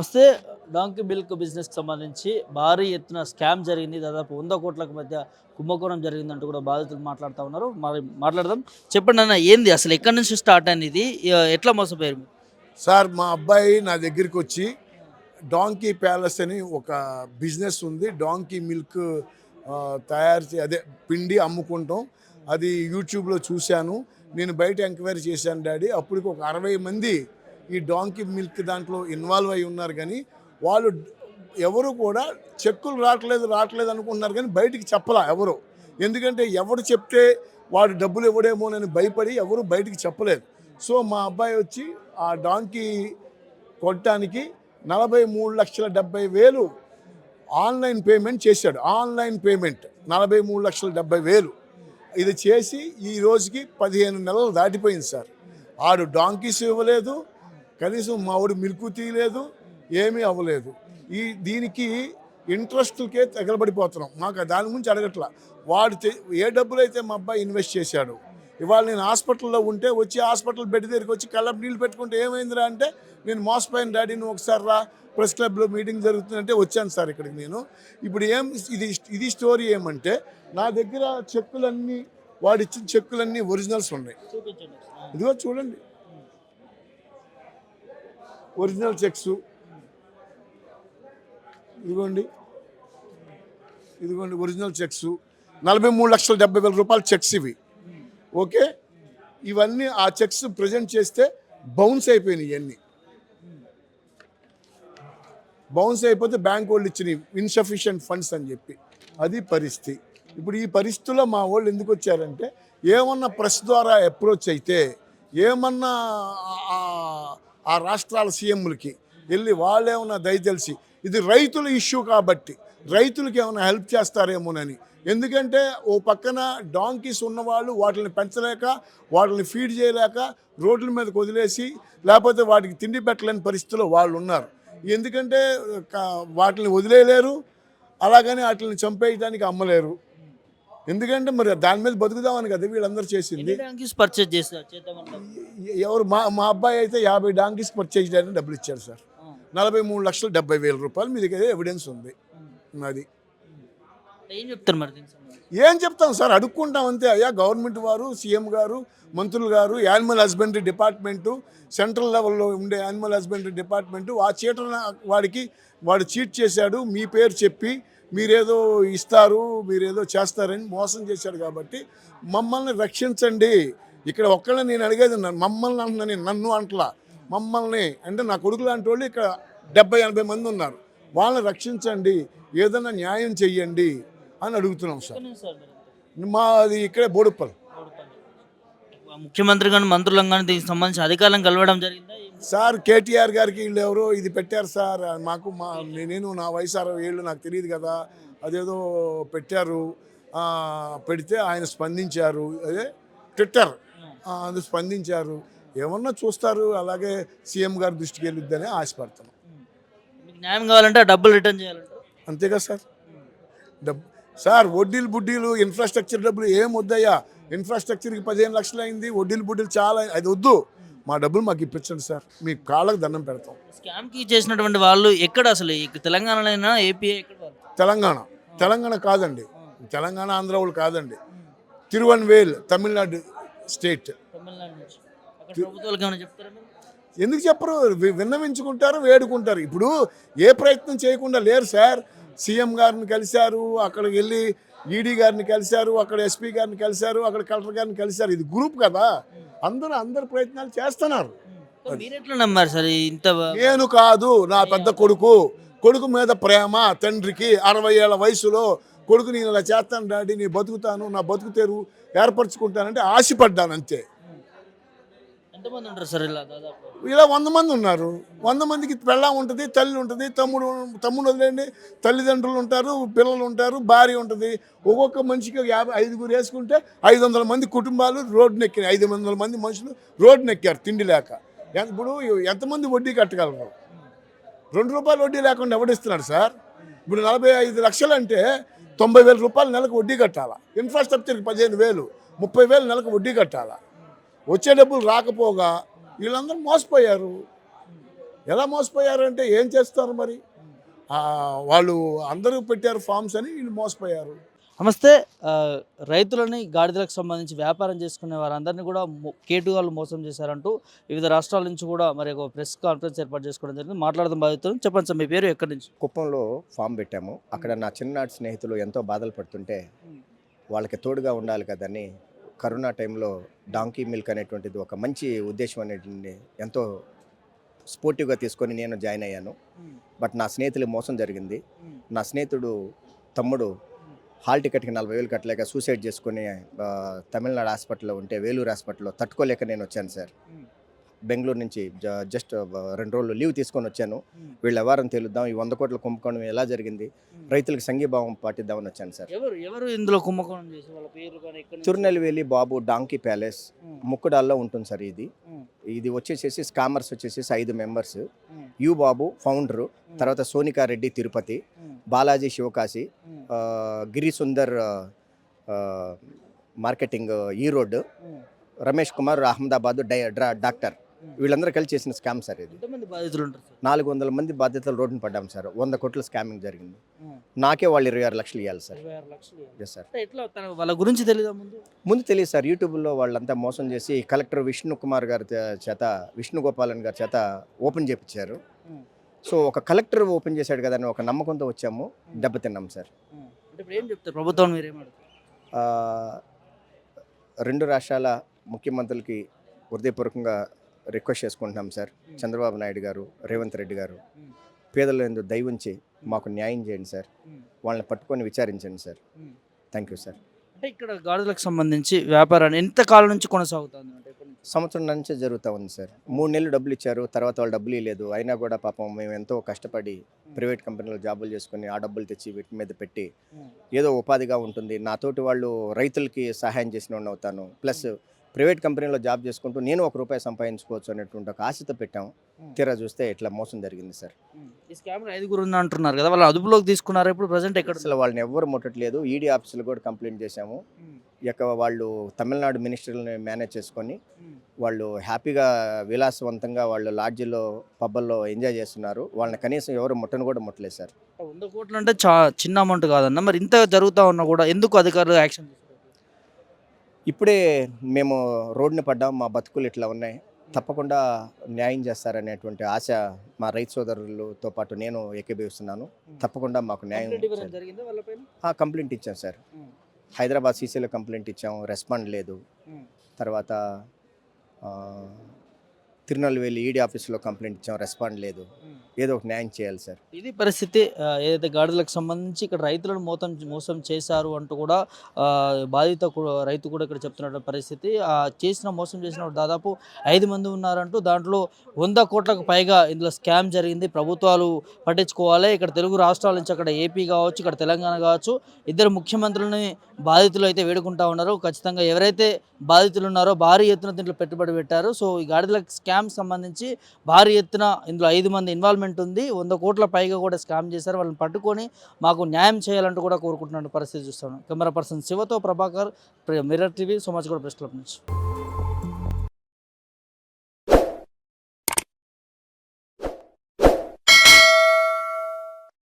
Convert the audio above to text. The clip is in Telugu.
వస్తే డాంకీ మిల్క్ బిజినెస్కి సంబంధించి భారీ ఎత్తున స్కామ్ జరిగింది. దాదాపు వంద కోట్లకు మధ్య కుంభకోణం జరిగిందంటూ కూడా బాధితులు మాట్లాడుతూ ఉన్నారు. మరి మాట్లాడదాం. చెప్పండి అన్న ఏంది అసలు ఎక్కడి నుంచి స్టార్ట్ అనేది ఎట్లా మోసపోయారు? సార్ మా అబ్బాయి నా దగ్గరికి వచ్చి డాంకీ ప్యాలెస్ అని ఒక బిజినెస్ ఉంది. డాంకీ మిల్క్ తయారు చే అదే పిండి అమ్ముకుంటాం. అది యూట్యూబ్లో చూశాను. నేను బయట ఎంక్వైరీ చేశాను డాడీ. అప్పటికి ఒక అరవై మంది ఈ డాంకీ మిల్క్ దాంట్లో ఇన్వాల్వ్ అయి ఉన్నారు కానీ వాళ్ళు ఎవరు కూడా చెక్కులు రావట్లేదు రావట్లేదు అనుకుంటున్నారు కానీ బయటికి చెప్పలా ఎవరు. ఎందుకంటే ఎవరు చెప్తే వాడు డబ్బులు ఇవ్వడేమోనని భయపడి ఎవరు బయటికి చెప్పలేదు. సో మా అబ్బాయి వచ్చి ఆ డాంకీ కొట్టడానికి నలభై మూడు లక్షల డెబ్బై వేలు ఆన్లైన్ పేమెంట్ చేశాడు. ఆన్లైన్ పేమెంట్ నలభై మూడు లక్షల డెబ్బై వేలు. ఇది చేసి ఈ రోజుకి పదిహేను నెలలు దాటిపోయింది సార్. ఆడు డాంకీస్ ఇవ్వలేదు కనీసం మా వాడు మిల్కు తీయలేదు ఏమీ అవ్వలేదు. ఈ దీనికి ఇంట్రెస్ట్కే తగలబడిపోతున్నాం. మాకు దాని గురించి అడగట్లా. వాడు ఏ డబ్బులు అయితే మా అబ్బాయి ఇన్వెస్ట్ చేశాడు ఇవాళ నేను హాస్పిటల్లో ఉంటే వచ్చి హాస్పిటల్ బెడ్ దగ్గరికి వచ్చి కళ్ళ నీళ్ళు పెట్టుకుంటే ఏమైందిరా అంటే నేను మోసపోయిన డాడీ నువ్వు ఒకసారి రా ప్రెస్ క్లబ్లో మీటింగ్ జరుగుతుందంటే వచ్చాను సార్ ఇక్కడికి నేను. ఇప్పుడు ఏం ఇది ఇది స్టోరీ ఏమంటే నా దగ్గర చెక్కులన్నీ వాడు ఇచ్చిన చెక్కులన్నీ ఒరిజినల్స్ ఉన్నాయి. ఇదిగో చూడండి. Original cheques. ఇదిగోండి. ఇదిగోండి ఒరిజినల్ చెక్స్. నలభై మూడు లక్షల డెబ్బై వేల రూపాయల చెక్స్ ఇవి. ఓకే? ఇవన్నీ ఆ చెక్స్ ప్రజెంట్ చేస్తే బౌన్స్ అయిపోయినాయి ఇవన్నీ బౌన్స్ అయిపోతే బ్యాంక్ వాళ్ళు ఇచ్చినాయి ఇన్సఫిషియంట్ ఫండ్స్ అని చెప్పి. అది పరిస్థితి. ఇప్పుడు ఈ పరిస్థితుల్లో మా వాళ్ళు ఎందుకు వచ్చారంటే ఏమన్నా ప్రెస్ ద్వారా అప్రోచ్ అయితే ఏమన్నా ఆ- ఆ రాష్ట్రాల సీఎంలకి వెళ్ళి వాళ్ళేమన్నా దయతెలిసి ఇది రైతుల ఇష్యూ కాబట్టి రైతులకి ఏమైనా హెల్ప్ చేస్తారేమోనని. ఎందుకంటే ఓ పక్కన డాంకీస్ ఉన్నవాళ్ళు వాటిని పెంచలేక వాటిని ఫీడ్ చేయలేక రోడ్ల మీదకి వదిలేసి లేకపోతే వాటికి తిండి పెట్టలేని పరిస్థితిలో వాళ్ళు ఉన్నారు. ఎందుకంటే వాటిని వదిలేయలేరు అలాగని వాటిని చంపేయడానికి అమ్మలేరు. ఎందుకంటే మరి దాని మీద బతుకుదామని కదా వీళ్ళందరూ చేసింది. డాంకీస్ పర్చేజ్ ఎవరు మా మా అబ్బాయి అయితే యాభై డాంకీస్ పర్చేజ్ చేయడానికి డబ్బులు ఇచ్చారు సార్. నలభై మూడు లక్షలు డెబ్బై వేల రూపాయలు మీ దగ్గర ఎవిడెన్స్ ఉంది. అది. ఏం చెప్తారు మరి ఏం చెప్తాం సార్? అడుక్కుంటాం అంతే. అయ్యా గవర్నమెంట్ వారు సీఎం గారు మంత్రులు గారు యానిమల్ హస్బెండరీ డిపార్ట్మెంటు సెంట్రల్ లెవెల్లో ఉండే యానిమల్ హస్బెండరీ డిపార్ట్మెంటు ఆ చీట వాడికి వాడు చీట్ చేశాడు మీ పేరు చెప్పి మీరేదో ఇస్తారు మీరేదో చేస్తారని మోసం చేశాడు కాబట్టి మమ్మల్ని రక్షించండి ఇక్కడ ఒక్కళ్ళని నేను అడిగేది మమ్మల్ని అంటున్నా నేను నన్ను అంటలా మమ్మల్ని అంటే నా కొడుకు లాంటి వాళ్ళు ఇక్కడ డెబ్బై ఎనభై మంది ఉన్నారు వాళ్ళని రక్షించండి ఏదైనా న్యాయం చెయ్యండి అని అడుగుతున్నాం సార్? మాది ఇక్కడే బోడుప్పల్. ముఖ్యమంత్రి కానీ మంత్రులను కానీ దీనికి సంబంధించి అధికారులను కలవడం జరిగిందా? సార్ కేటీఆర్ గారికి వీళ్ళు ఎవరో ఇది పెట్టారు సార్. మాకు మా నేను నా వయసు అరవై ఏళ్ళు నాకు తెలియదు కదా. అదేదో పెట్టారు. పెడితే ఆయన స్పందించారు. అదే ట్విట్టర్. అది స్పందించారు. ఏమన్నా చూస్తారు అలాగే సీఎం గారి దృష్టికి వెళ్ళిద్దని ఆశపడుతున్నాం. న్యాయం కావాలంటే డబ్బులు రిటర్న్ చేయాలంటారు అంతేగా సార్? డబ్బు సార్ వడ్డీలు బుడ్డీలు ఇన్ఫ్రాస్ట్రక్చర్ డబ్బులు ఏం వద్దయ్యా. ఇన్ఫ్రాస్ట్రక్చర్కి పదిహేను లక్షలు అయింది వడ్డీలు బుడ్డీలు చాలా అది వద్దు. మా డబ్బులు మాకు ఇప్పించండి సార్. మీ కాళ్ళకు దండం పెడతాం. స్కామ్కి చేసినటువంటి వాళ్ళు ఎక్కడ అసలు? తెలంగాణలో ఏపీ? తెలంగాణ. తెలంగాణ కాదండి. తెలంగాణ ఆంధ్ర వాళ్ళు కాదండి. తిరువన్వేల్ తమిళనాడు స్టేట్? ఎందుకు చెప్పరు? విన్నవించుకుంటారు వేడుకుంటారు. ఇప్పుడు ఏ ప్రయత్నం చేయకుండా లేరు సార్. సీఎం గారిని కలిశారు. అక్కడికి వెళ్ళి ఈడీ గారిని కలిశారు అక్కడ ఎస్పీ గారిని కలిశారు అక్కడ కలెక్టర్ గారిని కలిశారు. ఇది గ్రూప్ కదా. అందరూ అందరు ప్రయత్నాలు చేస్తున్నారు. నమ్మారు సార్? ఇంత నేను కాదు నా పెద్ద కొడుకు. కొడుకు మీద ప్రేమ తండ్రికి అరవై ఏళ్ళ వయసులో కొడుకు నేను ఇలా చేస్తాను డాడీ నేను బతుకుతాను నా బతుకు తెరువు ఏర్పరచుకుంటానంటే ఆశపడ్డాను అంతే. ఎంతమంది ఉంటారు సార్ ఇలా దాదాపు? ఇలా వంద మంది ఉన్నారు. వంద మందికి పెళ్ళం ఉంటుంది తల్లి ఉంటుంది తమ్ముడు తమ్ముడు వదిలేండి తల్లిదండ్రులు ఉంటారు పిల్లలు ఉంటారు భార్య ఉంటుంది. ఒక్కొక్క మనిషికి యాభై ఐదుగురు వేసుకుంటే ఐదు వందల మంది కుటుంబాలు రోడ్డు నెక్కినాయి ఐదు వందల మంది మనుషులు రోడ్డు నెక్కారు తిండి లేక. ఇప్పుడు ఎంతమంది వడ్డీ కట్టగలరు? రెండు రూపాయలు వడ్డీ లేకుండా ఎవడిస్తున్నాడు సార్? ఇప్పుడు నలభై ఐదు లక్షలు అంటే తొంభై వేల రూపాయలు నెలకు వడ్డీ కట్టాలా? ఇన్ఫ్రాస్ట్రక్చర్కి పదిహేను వేలు ముప్పై వేలు నెలకు వడ్డీ కట్టాలా? వచ్చే డబ్బులు రాకపోగా వీళ్ళందరూ మోసపోయారు. ఎలా మోసపోయారంటే ఏం చేస్తారు మరి? ఆ, వాళ్ళు అందరూ పెట్టారు ఫామ్స్ అని వీళ్ళు మోసపోయారు. నమస్తే రైతులని గాడిదలకు సంబంధించి వ్యాపారం చేసుకునే వారందరినీ కూడా కేటు వాళ్ళు మోసం చేశారంటూ వివిధ రాష్ట్రాల నుంచి కూడా మరి ఒక ప్రెస్ కాన్ఫరెన్స్ ఏర్పాటు చేసుకోవడం జరిగింది. మాట్లాడదాం బాధితులు. చెప్పండి సార్ మీ పేరు ఎక్కడి నుంచి? కుప్పంలో ఫామ్ పెట్టాము. అక్కడ నా చిన్ననాటి స్నేహితులు ఎంతో బాధలు పడుతుంటే వాళ్ళకి తోడుగా ఉండాలి కదని కరోనా టైంలో డాంకీ మిల్క్ అనేటువంటిది ఒక మంచి ఉద్దేశం అనేటువంటి ఎంతో స్పోర్టివ్గా తీసుకొని నేను జాయిన్ అయ్యాను. బట్ నా స్నేహితులు మోసం జరిగింది. నా స్నేహితుడు తమ్ముడు హాల్ టికెట్కి నలభై వేలు కట్టలేక సూసైడ్ చేసుకుని తమిళనాడు హాస్పిటల్లో ఉంటే వేలూరు హాస్పిటల్లో తట్టుకోలేక నేను వచ్చాను సార్. బెంగళూరు నుంచి జస్ట్ రెండు రోజులు లీవ్ తీసుకొని వచ్చాను. వీళ్ళ వ్యవహారం తెలుద్దాం ఈ వంద కోట్ల కుంభకోణం ఎలా జరిగింది? రైతులకు సంఘీభావం పాటిద్దామని వచ్చాను సార్. ఎవరు ఎవరు ఇందులో కుంభకోణం చేసి వాళ్ళ పేర్లు కానీ ఎక్కడి నుంచి? తిరునెల్వేలి బాబు డాంకీ ప్యాలెస్ ముక్కుడాల్లో ఉంటుంది సార్ ఇది. ఇది వచ్చేసేసి స్కామర్స్ వచ్చేసేసి ఐదు మెంబర్స్. యు బాబు ఫౌండరు తర్వాత సోనికా రెడ్డి తిరుపతి బాలాజీ శివకాశి ఉమ్, ఆ, గిరి సుందర్ ఆ, మార్కెటింగ్ ఈరోడ్ ఉమ్, రమేష్ కుమార్ అహ్మదాబాద్ డై డ్రా- డాక్టర్. వీళ్ళందరూ కలిసి చేసిన స్కామ్ సార్ ఇది. బాధితులు నాలుగు వందల మంది బాధ్యతలు రోడ్డున పడ్డాం సార్. వంద కోట్ల స్కామింగ్ జరిగింది. నాకే వాళ్ళు ఇరవై ఆరు లక్షలు ఇవ్వాలి సార్. ఎస్ సార్ ఎట్లా వాళ్ళ గురించి తెలీదా ముందు? ముందు తెలియదు సార్. యూట్యూబ్లో వాళ్ళంతా మోసం చేసి కలెక్టర్ విష్ణు కుమార్ గారి చేత విష్ణు గోపాలన్ గారి చేత ఓపెన్ చేయించారు సో ఒక కలెక్టర్ ఓపెన్ చేశాడు కదా అని ఒక నమ్మకంతో వచ్చాము. దెబ్బతిన్నాం సార్. ఇప్పుడు ఏం చెప్తారు? ప్రభుత్వం రెండు రాష్ట్రాల ముఖ్యమంత్రులకి హృదయపూర్వకంగా రిక్వెస్ట్ చేసుకుంటున్నాం సార్. చంద్రబాబు నాయుడు గారు రేవంత్ రెడ్డి గారు పేదల ఎందు దయ ఉంచి మాకు న్యాయం చేయండి సార్. వాళ్ళని పట్టుకొని విచారించండి సార్. థ్యాంక్ యూ సార్ అంటే ఇక్కడ గాడిదలకు సంబంధించి వ్యాపారాన్ని ఎంత కాలం నుంచి కొనసాగుతుంది? సంవత్సరం నుంచే జరుగుతూ ఉంది సార్. మూడు నెలలు డబ్బులు ఇచ్చారు తర్వాత వాళ్ళు డబ్బులు ఇవ్వలేదు అయినా కూడా పాపం మేము ఎంతో కష్టపడి ప్రైవేట్ కంపెనీలో జాబులు చేసుకుని ఆ డబ్బులు తెచ్చి వీటి మీద పెట్టి ఉమ్, ఏదో ఉపాధిగా ఉంటుంది. నాతోటి వాళ్ళు రైతులకి సహాయం చేసిన అవుతాను. ప్లస్ ప్రైవేట్ కంపెనీలో జాబ్ చేసుకుంటూ నేను ఒక రూపాయి సంపాదించుకోవచ్చు అనేటువంటి ఒక ఆశతో పెట్టాం. ఉమ్, తీరా చూస్తే ఇట్లా మోసం జరిగింది సార్. ఉమ్. ఈ స్కామ్ ఐదుగురు ఉంది అంటున్నారు కదా వాళ్ళ అదుపులోకి తీసుకున్నారు? ఇప్పుడు ప్రజెంట్ ఎక్కడ అసలు వాళ్ళని ఎవ్వరు ముట్టట్లేదు. ఈడీ ఆఫీసులు కూడా కంప్లైంట్ చేశాము. ఇక వాళ్ళు తమిళనాడు మినిస్టర్ని మేనేజ్ చేసుకొని వాళ్ళు హ్యాపీగా విలాసవంతంగా వాళ్ళు లాడ్జిలో పబ్బల్లో ఎంజాయ్ చేస్తున్నారు. వాళ్ళని కనీసం ఎవరు ముట్టను కూడా ముట్టలేదు సార్. వంద కోట్లు అంటే చా చిన్న అమౌంట్ కాదన్న. మరి ఇంత జరుగుతా ఉన్నా కూడా ఎందుకు అధికారులు యాక్షన్? ఇప్పుడే మేము రోడ్డున పడ్డాం మా బతుకులు ఇట్లా ఉన్నాయి. తప్పకుండా న్యాయం చేస్తారనేటువంటి ఆశ మా రైతు సోదరులతో పాటు నేను ఏకీభవిస్తున్నాను. తప్పకుండా మాకు న్యాయం కంప్లైంట్ ఇచ్చాం సార్. ఉమ్, హైదరాబాద్ సీసీలో కంప్లైంట్ ఇచ్చాం రెస్పాండ్ లేదు. ఉమ్, తర్వాత తిరునెల్వేలి ఈడీ ఆఫీస్లో కంప్లైంట్ ఇచ్చాం రెస్పాండ్ లేదు. ఉమ్. ఏదో ఒక న్యాయం చేయాలి సార్. ఇది పరిస్థితి ఏదైతే గాడిదలకు సంబంధించి ఇక్కడ రైతులను మోసం మోసం చేశారు అంటూ కూడా బాధిత రైతు కూడా ఇక్కడ చెప్తున్న పరిస్థితి. ఆ, చేసిన మోసం చేసిన దాదాపు ఐదు మంది ఉన్నారంటూ దాంట్లో వంద కోట్లకు పైగా ఇందులో స్కామ్ జరిగింది. ప్రభుత్వాలు పట్టించుకోవాలి. ఇక్కడ తెలుగు రాష్ట్రాల నుంచి అక్కడ ఏపీ కావచ్చు ఇక్కడ తెలంగాణ కావచ్చు ఇద్దరు ముఖ్యమంత్రులని బాధితులు అయితే వేడుకుంటా ఉన్నారు. ఖచ్చితంగా ఎవరైతే బాధితులు ఉన్నారో భారీ ఎత్తున దీంట్లో పెట్టుబడి పెట్టారు. సో ఈ గాడిదలకు స్కామ్ సంబంధించి భారీ ఎత్తున ఇందులో ఐదు మంది ఇన్వాల్వ్మెంట్ ఉంది. వంద కోట్ల పైగా కూడా స్కామ్ చేశారు. వాళ్ళని పట్టుకొని మాకు న్యాయం చేయాలంటూ కూడా కోరుకుంటున్న పరిస్థితి చూస్తాను కెమెరా పర్సన్ శివతో ప్రభాకర్ మిర్రర్ టీవీ సోమాజ్ కూడా ప్రెస్ క్లబ్ నుంచి.